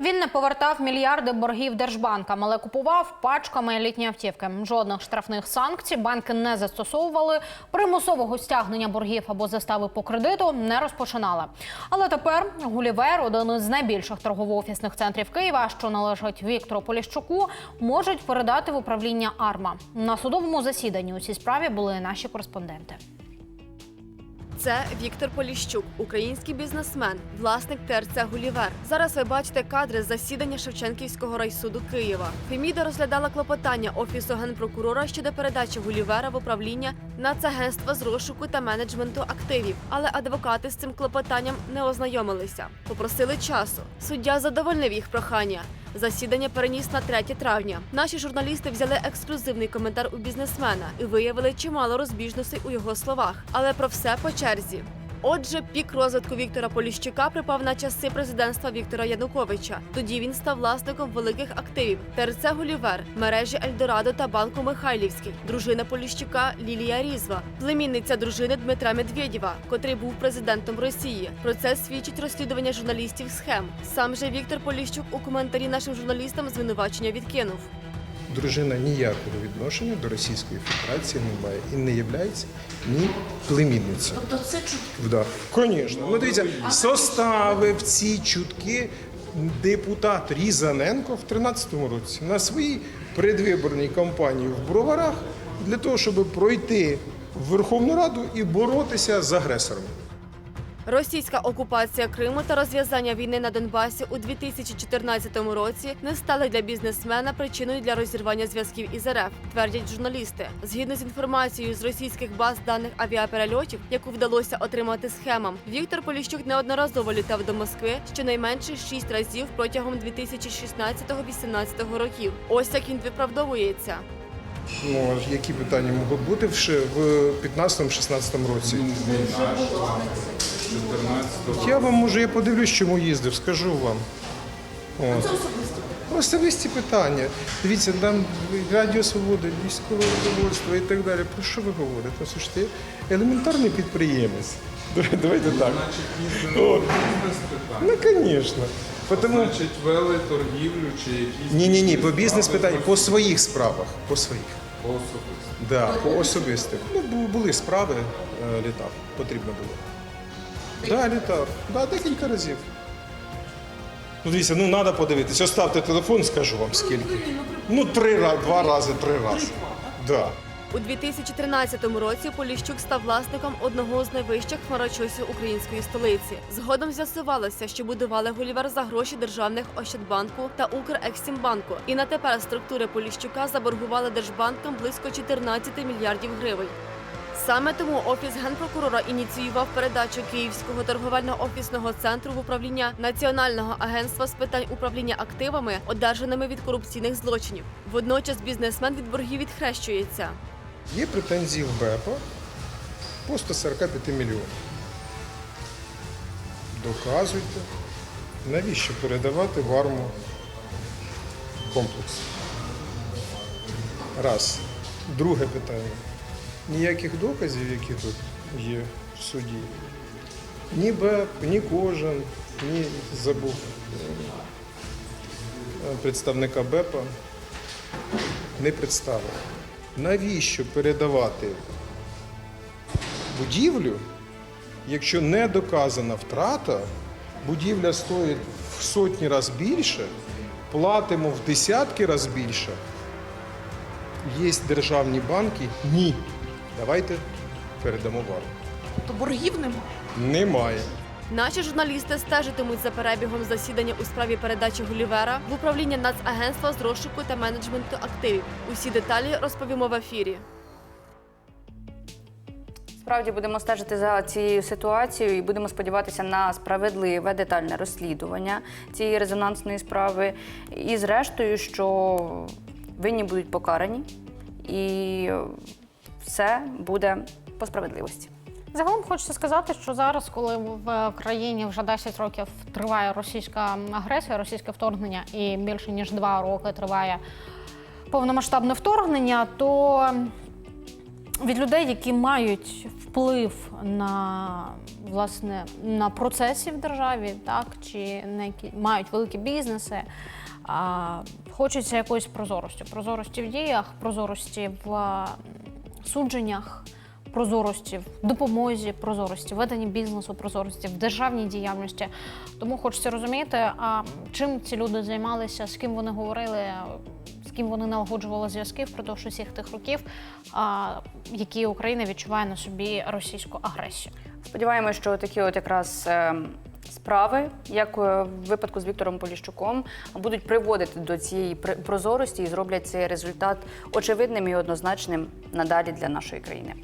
Він не повертав мільярди боргів держбанкам, але купував пачками літні автівки. Жодних штрафних санкцій банки не застосовували. Примусового стягнення боргів або застави по кредиту не розпочинали. Але тепер Гулівер, один із найбільших торгово-офісних центрів Києва, що належить Віктору Поліщуку, можуть передати в управління АРМА. На судовому засіданні у цій справі були наші кореспонденти. Це Віктор Поліщук, український бізнесмен, власник ТРЦ Гулівер. Зараз ви бачите кадри з засідання Шевченківського райсуду Києва. Феміда розглядала клопотання офісу генпрокурора щодо передачі Гулівера в управління Нацагентства з розшуку та менеджменту активів. Але адвокати з цим клопотанням не ознайомилися. Попросили часу. Суддя задовольнив їх прохання. Засідання переніс на 3 травня. Наші журналісти взяли ексклюзивний коментар у бізнесмена і виявили чимало розбіжностей у його словах. Але про все по черзі. Отже, пік розвитку Віктора Поліщука припав на часи президентства Віктора Януковича. Тоді він став власником великих активів ТРЦ Гулівер, мережі Ельдорадо та банку Михайлівський, дружина Поліщука Лілія Різва, племінниця дружини Дмитра Медведєва, котрий був президентом Росії. Про це свідчить розслідування журналістів схем. Сам же Віктор Поліщук у коментарі нашим журналістам звинувачення відкинув. Дружина ніякого відношення до Російської Федерації не має і не являється ні племінницею. Тобто це чутки? Да. Звісно. Ну дивіться, составив ці чутки депутат Різаненко в 13-му році на своїй предвиборній кампанії в Броварах для того, щоб пройти в Верховну Раду і боротися з агресором. Російська окупація Криму та розв'язання війни на Донбасі у 2014 році не стали для бізнесмена причиною для розірвання зв'язків із РФ, твердять журналісти. Згідно з інформацією з російських баз даних авіаперельотів, яку вдалося отримати схемам, Віктор Поліщук неодноразово літав до Москви щонайменше шість разів протягом 2016-18 років. Ось як він виправдовується. Ну, які питання можуть бути в ще в 15-16 році? Я вам може я подивлюсь, чому їздив, скажу вам. От. Особисті питання. Дивіться, там Радіо Свобода, військове довольство і так далі. Про що ви говорите? Ну, Слушайте, елементарний підприємець. Давайте так. О, ну, звісно. Тому... Значить, вели торгівлю чи якісь Ні, ні, ні, по бізнес питання, по своїх справах. По своїх. особисті. Да, по особистих. Ну, бу- були справи, е, літав, потрібно було. Да, літав. Да, декілька разів. Ну, дивіться, ну треба подивитися. Оставте телефон, скажу вам скільки. Ну, три рази, два рази, три рази. Да. У 2013 році Поліщук став власником одного з найвищих хмарочосів української столиці. Згодом з'ясувалося, що будували Гулівер за гроші державних Ощадбанку та Укрексімбанку. І на тепер структури Поліщука заборгували держбанкам близько 14 мільярдів гривень. Саме тому офіс генпрокурора ініціював передачу Київського торговельно-офісного центру в управління Національного агентства з питань управління активами, одержаними від корупційних злочинів. Водночас бізнесмен від боргів відхрещується. Є претензії в БЕПа по 145 мільйонів. Доказуйте, навіщо передавати в арму комплекс? Раз. Друге питання. Ніяких доказів, які тут є в суді, ні БЕП, ні кожен, ні забув е, представника БЕПа не представив. Навіщо передавати будівлю, якщо не доказана втрата, будівля стоїть в сотні разів більше, платимо в десятки разів більше. Є державні банки? Ні. Давайте передамо в армію. То боргів нема. Немає. Наші журналісти стежитимуть за перебігом засідання у справі передачі Гулівера в управління Нацагентства з розшуку та менеджменту активів. Усі деталі розповімо в ефірі. Справді будемо стежити за цією ситуацією і будемо сподіватися на справедливе детальне розслідування цієї резонансної справи. І зрештою, що винні будуть покарані, і все буде по справедливості. Загалом хочеться сказати, що зараз, коли в країні вже 10 років триває російська агресія, російське вторгнення, і більше ніж два роки триває повномасштабне вторгнення, то від людей, які мають вплив на власне на процеси в державі, так чи на які мають великі бізнеси. А, хочеться якоїсь прозорості, прозорості в діях, прозорості в судженнях, прозорості в допомозі, прозорості веденні бізнесу, прозорості в державній діяльності. Тому хочеться розуміти, а чим ці люди займалися, з ким вони говорили, з ким вони налагоджували зв'язки впродовж усіх тих років, а, які Україна відчуває на собі російську агресію. Сподіваємося, що такі от якраз е, справи, як е, в випадку з Віктором Поліщуком, будуть приводити до цієї прозорості і зроблять цей результат очевидним і однозначним надалі для нашої країни.